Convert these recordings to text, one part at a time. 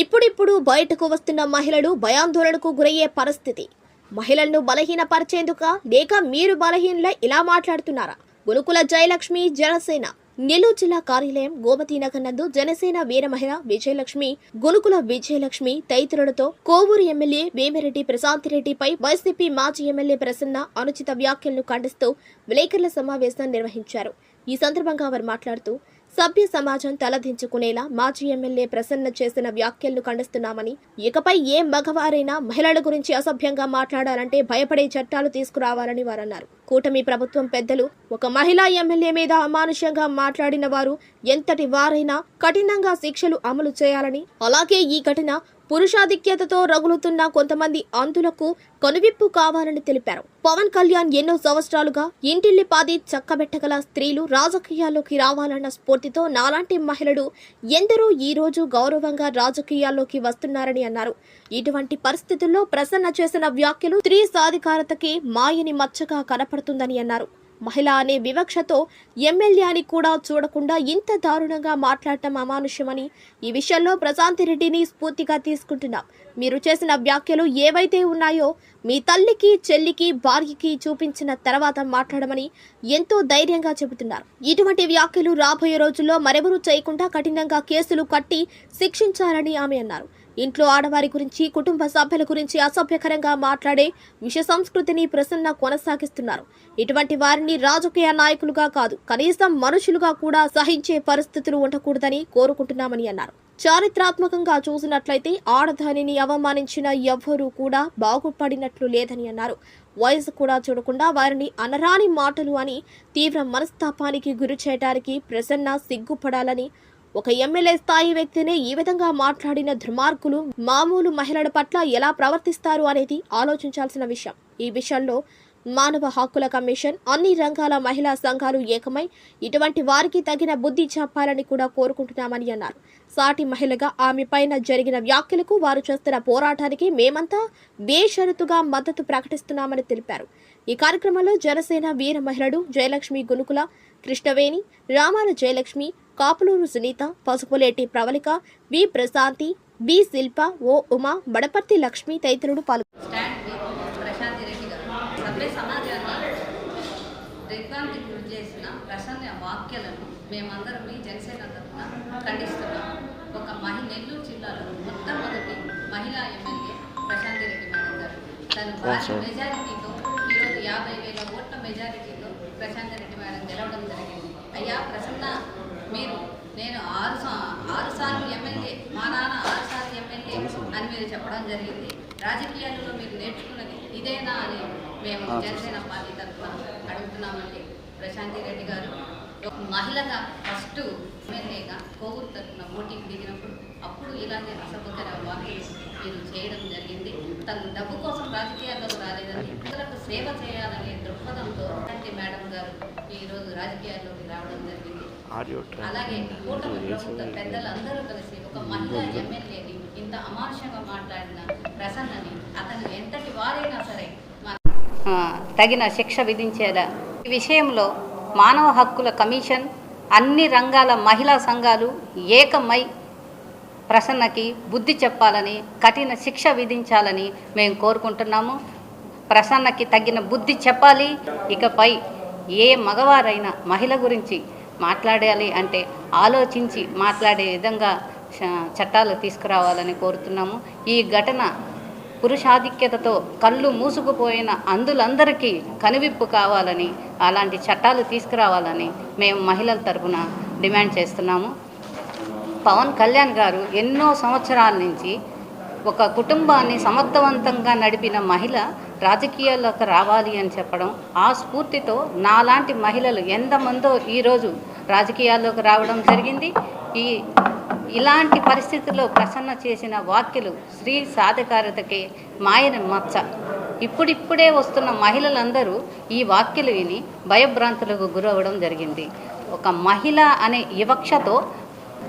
ఇప్పుడిప్పుడు బయటకు వస్తున్న మహిళలు భయాందోళనకు గురయ్యే పరిస్థితి. మహిళలను బలహీనపరిచేందుక? లేక మీరు బలహీనలై ఇలా మాట్లాడుతున్నారా? గురుకుల జయలక్ష్మి జనసేన. నెల్లూరు జిల్లా కార్యాలయం గోమతి నగర్ నందు జనసేన వీర మహిళ విజయలక్ష్మి గురుకుల విజయలక్ష్మి తదితరులతో కోవూరు ఎమ్మెల్యే వేమిరెడ్డి ప్రశాంత్ రెడ్డిపై వైసీపీ మాజీ ఎమ్మెల్యే ప్రసన్న అనుచిత వ్యాఖ్యలను ఖండిస్తూ విలేకరుల సమావేశం నిర్వహించారు. ఈ సందర్భంగా వారు మాట్లాడుతూ సభ్య సమాజం తలదించుకునేలా మాజీ ఎమ్మెల్యే ప్రసన్న చేసిన వ్యాఖ్యలను ఖండిస్తున్నామని. ఇకపై ఏ మగవారైనా మహిళల గురించి అసభ్యంగా మాట్లాడాలంటే భయపడే చట్టాలు తీసుకురావాలని వారన్నారు. కూటమి ప్రభుత్వం పెద్దలు ఒక మహిళా ఎమ్మెల్యే మీద అమానుషంగా మాట్లాడిన వారు ఎంతటి వారైనా కఠినంగా శిక్షలు అమలు చేయాలని అలాగే ఈ ఘటన పురుషాధిక్యతతో రగులుతున్న కొంతమంది అంతులకు కనువిప్పు కావాలని తెలిపారు. పవన్ కళ్యాణ్ ఎన్నో సంవత్సరాలుగా ఇంటిల్లిపాది చక్కబెట్టగల స్త్రీలు రాజకీయాల్లోకి రావాలన్న స్ఫూర్తితో నాలాంటి మహిళలు ఎందరో ఈ రోజు గౌరవంగా రాజకీయాల్లోకి వస్తున్నారని అన్నారు. ఇటువంటి పరిస్థితుల్లో ప్రసన్న చేసిన వ్యాఖ్యలు స్త్రీ సాధికారతకి మాయని మచ్చగా కనపడుతుందని అన్నారు. మహిళ అనే వివక్షతో ఎమ్మెల్యే అని కూడా చూడకుండా ఇంత దారుణంగా మాట్లాడటం అమానుష్యమని ఈ విషయంలో ప్రశాంతి రెడ్డిని స్ఫూర్తిగా తీసుకుంటున్నాం. మీరు చేసిన వ్యాఖ్యలు ఏవైతే ఉన్నాయో మీ తల్లికి చెల్లికి భార్యకి చూపించిన తర్వాత మాట్లాడమని ఎంతో ధైర్యంగా చెబుతున్నారు. ఇటువంటి వ్యాఖ్యలు రాబోయే రోజుల్లో మరెవరూ చేయకుండా కఠినంగా కేసులు కట్టి శిక్షించాలని ఆమె అన్నారు. ఇంట్లో ఆడవారి గురించి కుటుంబ సభ్యుల గురించి అసభ్యకరంగా మాట్లాడే విష సంస్కృతిని ప్రసన్న కొనసాగిస్తున్నారు. ఇటువంటి వారిని రాజకీయ నాయకులుగా కాదు కనీసం మనుషులుగా కూడా సహించే పరిస్థితులు ఉండకూడదని కోరుకుంటున్నామని అన్నారు. చారిత్రాత్మకంగా చూసినట్లయితే ఆడదానిని అవమానించిన ఎవ్వరూ కూడా బాగుపడినట్లు లేదని అన్నారు. వయసు కూడా చూడకుండా వారిని అనరాని మాటలు అని తీవ్ర మనస్తాపానికి గురి చేయడానికి ప్రసన్న సిగ్గుపడాలని ఒక ఎమ్మెల్యే స్థాయి వ్యక్తినే ఈ విధంగా మాట్లాడిన దుర్మార్గులు మామూలు మహిళల పట్ల ఎలా ప్రవర్తిస్తారు అనేది ఆలోచించాల్సిన విషయం. ఈ విషయంలో మానవ హక్కుల కమిషన్ అన్ని రంగాల మహిళా సంఘాలు ఏకమై ఇటువంటి వారికి తగిన బుద్ధి చెప్పాలని కూడా కోరుకుంటున్నామని అన్నారు. సాటి మహిళగా ఆమె పైన జరిగిన వ్యాఖ్యలకు వారు చేస్తున్న పోరాటానికి మేమంతా బేషరతుగా మద్దతు ప్రకటిస్తున్నామని తెలిపారు. ఈ కార్యక్రమంలో జనసేన వీర మహిళలు Jayalakshmi Gunukula Krishnaveni Ramala Jayalakshmi Kapuluru Sunitha Pasupuleti Pravalika B Prashanthi B Shilpa O Uma Badaparthi Lakshmi తదితరులు పాల్గొన్నారు స్టాండ్ విత్ ప్రశాంతి రెడ్డి గారు. సభ్య సమాజాన్ని దిగ్భ్రాంతి గురి చేసిన ప్రసన్న వాక్యాలను మేమందరం ఈ జనసేన తరఫున ఖండిస్తున్నాం. ఒక మహి నెల్లూరు జిల్లాలో మొట్టమొదటి మహిళా ఎమ్మెల్యే ప్రశాంతి రెడ్డి మేడం గారు. తను భారీ మెజారిటీతో ఈరోజు యాభై వేల ఓట్ల మెజారిటీతో ప్రశాంతి రెడ్డి మేడం గెలవడం జరిగింది. అయ్యా ప్రసన్న నేను ఆరు ఆరు సార్లు ఎమ్మెల్యే మా నాన్న ఆరు సార్లు ఎమ్మెల్యే అని మీరు చెప్పడం జరిగింది. రాజకీయాలలో మీరు నేర్చుకున్నది ఇదేనా అని మేము జనసేన పార్టీ తరఫున అడుగుతున్నామండి. ప్రశాంతి రెడ్డి గారు ఒక మహిళగా ఫస్ట్ ఎమ్మెల్యేగా కోవూరు తరఫున పోటీకి దిగినప్పుడు అప్పుడు ఇలాగే అసభ్యకర వ్యాఖ్యలు మీరు చేయడం జరిగింది. తను డబ్బు కోసం రాజకీయాల్లోకి రాలేదని ఇతరులకు సేవ చేయాలనే దృక్పథంతో అంటే మేడం గారు ఈరోజు రాజకీయాల్లోకి రావడం జరిగింది. ఆడియో అలాగే కూటమి ప్రభుత్వ పెద్దలందరూ కలిసి ఒక మహిళా ఎమ్మెల్యేని ఇంత అమానుషంగా మాట్లాడిన ప్రసన్నని అతను ఎంతటి వారైనా సరే ఆ, తగిన శిక్ష విధించేలా. ఈ విషయంలో మానవ హక్కుల కమిషన్ అన్ని రంగాల మహిళా సంఘాలు ఏకమై ప్రసన్నకి బుద్ధి చెప్పాలని కఠిన శిక్ష విధించాలని మేము కోరుకుంటున్నాము. ప్రసన్నకి తగిన బుద్ధి చెప్పాలి. ఇకపై ఏ మగవారైనా మహిళ గురించి మాట్లాడాలి అంటే ఆలోచించి మాట్లాడే విధంగా చట్టాలు తీసుకురావాలని కోరుతున్నాము. ఈ ఘటన పురుషాధిక్యతతో కళ్ళు మూసుకుపోయిన అందులందరికీ కనువిప్పు కావాలని అలాంటి చట్టాలు తీసుకురావాలని మేము మహిళల తరఫున డిమాండ్ చేస్తున్నాము. పవన్ కళ్యాణ్ గారు ఎన్నో సంవత్సరాల నుంచి ఒక కుటుంబాన్ని సమర్థవంతంగా నడిపిన మహిళ రాజకీయాల్లోకి రావాలి అని చెప్పడం ఆ స్ఫూర్తితో నాలాంటి మహిళలు ఎంతమందో ఈరోజు రాజకీయాల్లోకి రావడం జరిగింది. ఈ ఇలాంటి పరిస్థితుల్లో ప్రసన్న చేసిన వ్యాఖ్యలు స్త్రీ సాధికారతకి మాయన మచ్చ. ఇప్పుడిప్పుడే వస్తున్న మహిళలందరూ ఈ వాక్యలు విని భయభ్రాంతులకు గురవడం జరిగింది. ఒక మహిళ అనే వివక్షతో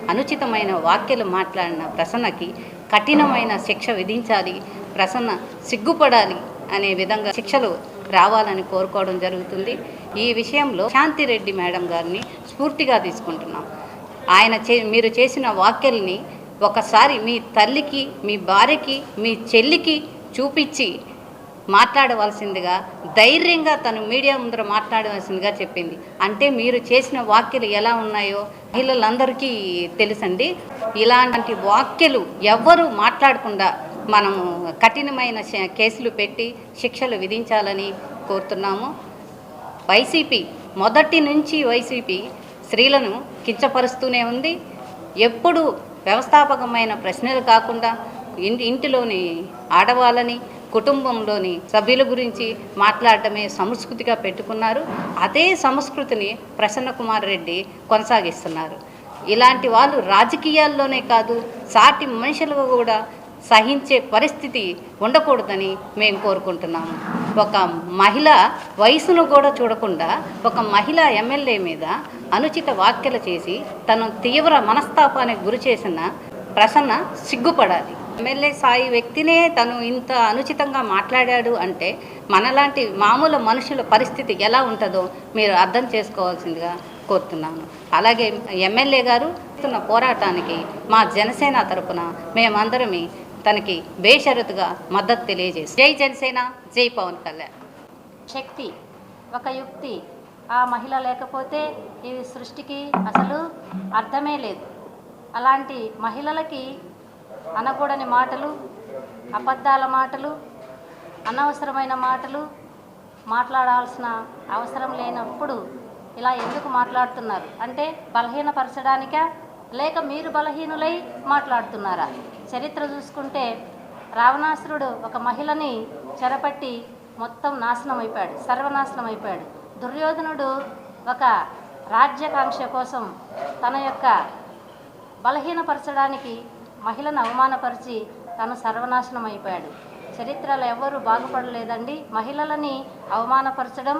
అనుచితమైన వాక్యలు మాట్లాడిన ప్రసన్నకి కఠినమైన శిక్ష విధించాలి ప్రసన్న సిగ్గుపడాలి అనే విధంగా శిక్షలు రావాలని కోరుకోవడం జరుగుతుంది. ఈ విషయంలో శాంతిరెడ్డి మేడం గారిని స్ఫూర్తిగా తీసుకుంటున్నాం. ఆయన చే మీరు చేసిన వాక్యల్ని ఒకసారి మీ తల్లికి మీ భార్యకి మీ చెల్లికి చూపించి మాట్లాడవలసిందిగా ధైర్యంగా తను మీడియా ముందర మాట్లాడవలసిందిగా చెప్పింది. అంటే మీరు చేసిన వాక్యలు ఎలా ఉన్నాయో మహిళలందరికీ తెలుసండి. ఇలాంటి వాక్యలు ఎవ్వరూ మాట్లాడకుండా మనము కఠినమైన కేసులు పెట్టి శిక్షలు విధించాలని కోరుతున్నాము. వైసీపీ మొదటి నుంచి వైసీపీ స్త్రీలను కించపరుస్తూనే ఉంది. ఎప్పుడు వ్యవస్థాపకమైన ప్రశ్నలు కాకుండా ఇంటిలోని ఆడవాళ్ళని కుటుంబంలోని సభ్యుల గురించి మాట్లాడటమే సంస్కృతిగా పెట్టుకున్నారు. అదే సంస్కృతిని ప్రసన్న కుమార్ రెడ్డి కొనసాగిస్తున్నారు. ఇలాంటి వాళ్ళు రాజకీయాల్లోనే కాదు సాటి మనుషులు కూడా సహించే పరిస్థితి ఉండకూడదని మేము కోరుకుంటున్నాము. ఒక మహిళ వయసును కూడా చూడకుండా ఒక మహిళ ఎమ్మెల్యే మీద అనుచిత వ్యాఖ్యలు చేసి తను తీవ్ర మనస్తాపానికి గురి చేసిన ప్రసన్న సిగ్గుపడాలి. ఎమ్మెల్యే సాయి వ్యక్తినే తను ఇంత అనుచితంగా మాట్లాడాడు అంటే మనలాంటి మామూలు మనుషుల పరిస్థితి ఎలా ఉంటుందో మీరు అర్థం చేసుకోవాల్సిందిగా కోరుతున్నాను. అలాగే ఎమ్మెల్యే గారు పోరాటానికి మా జనసేన తరపున మేమందరమే తనకి బేషరతుగా మద్దతు తెలియజేసి జై జనసేన జై పవన్ కళ్యాణ్. శక్తి ఒక యుక్తి. ఆ మహిళ లేకపోతే ఈ సృష్టికి అసలు అర్థమే లేదు. అలాంటి మహిళలకి అనకూడని మాటలు అబద్ధాల మాటలు అనవసరమైన మాటలు మాట్లాడాల్సిన అవసరం లేనప్పుడు ఇలా ఎందుకు మాట్లాడుతున్నారు? అంటే బలహీనపరచడానికా? లేక మీరు బలహీనులై మాట్లాడుతున్నారా? చరిత్ర చూసుకుంటే రావణాసురుడు ఒక మహిళని చెరపట్టి మొత్తం నాశనం అయిపోయాడు సర్వనాశనం అయిపోయాడు దుర్యోధనుడు ఒక రాజ్యాకాంక్ష కోసం తన యొక్క బలహీనపరచడానికి మహిళను అవమానపరిచి తను సర్వనాశనం అయిపోయాడు చరిత్రలో ఎవరు బాగుపడలేదండి. మహిళలని అవమానపరచడం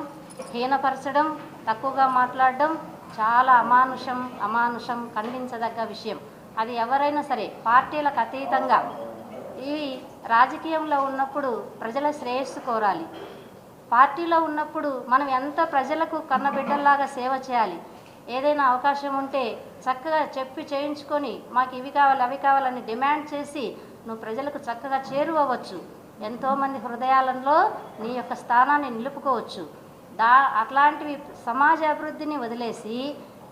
హీనపరచడం తక్కువగా మాట్లాడడం చాలా అమానుషం అమానుషం ఖండించదగ్గ విషయం. అది ఎవరైనా సరే పార్టీలకు అతీతంగా ఇవి రాజకీయంలో ఉన్నప్పుడు ప్రజల శ్రేయస్సు కోరాలి. పార్టీలో ఉన్నప్పుడు మనం ఎంత ప్రజలకు కన్నబిడ్డల్లాగా సేవ చేయాలి? ఏదైనా అవకాశం ఉంటే చక్కగా చెప్పి చేయించుకొని మాకు ఇవి కావాలి అవి కావాలని డిమాండ్ చేసి నువ్వు ప్రజలకు చక్కగా చేరువవచ్చు. ఎంతోమంది హృదయాలలో నీ యొక్క స్థానాన్ని నిలుపుకోవచ్చు. దా అట్లాంటివి సమాజ అభివృద్ధిని వదిలేసి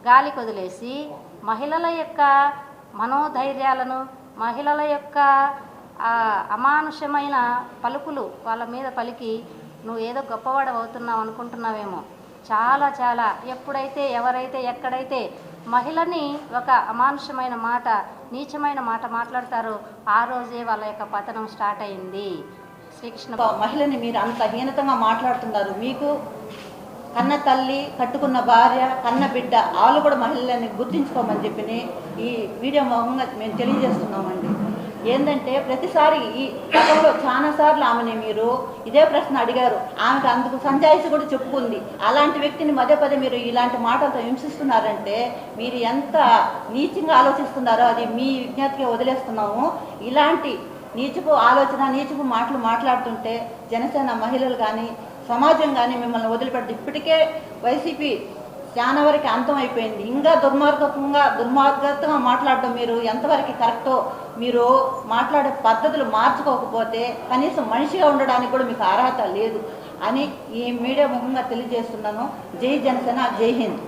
గాలికి వదిలేసి మహిళల యొక్క మనోధైర్యాలను మహిళల యొక్క అమానుషమైన పలుకులు వాళ్ళ మీద పలికి నువ్వు ఏదో గొప్పవాడు అవుతున్నావు అనుకుంటున్నావేమో. చాలా చాలా. ఎప్పుడైతే ఎవరైతే ఎక్కడైతే మహిళని ఒక అమానుషమైన మాట నీచమైన మాట మాట్లాడతారో ఆ రోజే వాళ్ళ యొక్క పతనం స్టార్ట్ అయింది. శ్రీకృష్ణ మహిళని మీరు అంత హీనతంగా మాట్లాడుతున్నారు. మీకు కన్న తల్లి కట్టుకున్న భార్య కన్న బిడ్డ వాళ్ళు కూడా మహిళలని గుర్తించుకోమని చెప్పి ఈ వీడియో మొహంగా మేము తెలియజేస్తున్నామండి. ఏంటంటే ప్రతిసారి ఈ గతంలో చాలాసార్లు ఆమెని మీరు ఇదే ప్రశ్న అడిగారు. ఆమెకు అందుకు సంజాయిషి కూడా చెప్పుకుంది. అలాంటి వ్యక్తిని మదే పదే మీరు ఇలాంటి మాటలతో హింసిస్తున్నారంటే మీరు ఎంత నీచంగా ఆలోచిస్తున్నారో అది మీ విజ్ఞతకే వదిలేస్తున్నాము. ఇలాంటి నీచపు ఆలోచన నీచపు మాటలు మాట్లాడుతుంటే జనసేన మహిళలు కానీ సమాజం కానీ మిమ్మల్ని వదిలిపెట్టి ఇప్పటికే వైసీపీ చాలా వరకు అంతం అయిపోయింది ఇంకా దుర్మార్గంగా దుర్మార్గంగా మాట్లాడడం మీరు ఎంతవరకు కరెక్టో మీరు మాట్లాడే పద్ధతులు మార్చుకోకపోతే కనీసం మనిషిగా ఉండడానికి కూడా మీకు అర్హత లేదు అని ఈ మీడియా ముఖంగా తెలియజేస్తున్నాను. జై జనసేన జై హింద్.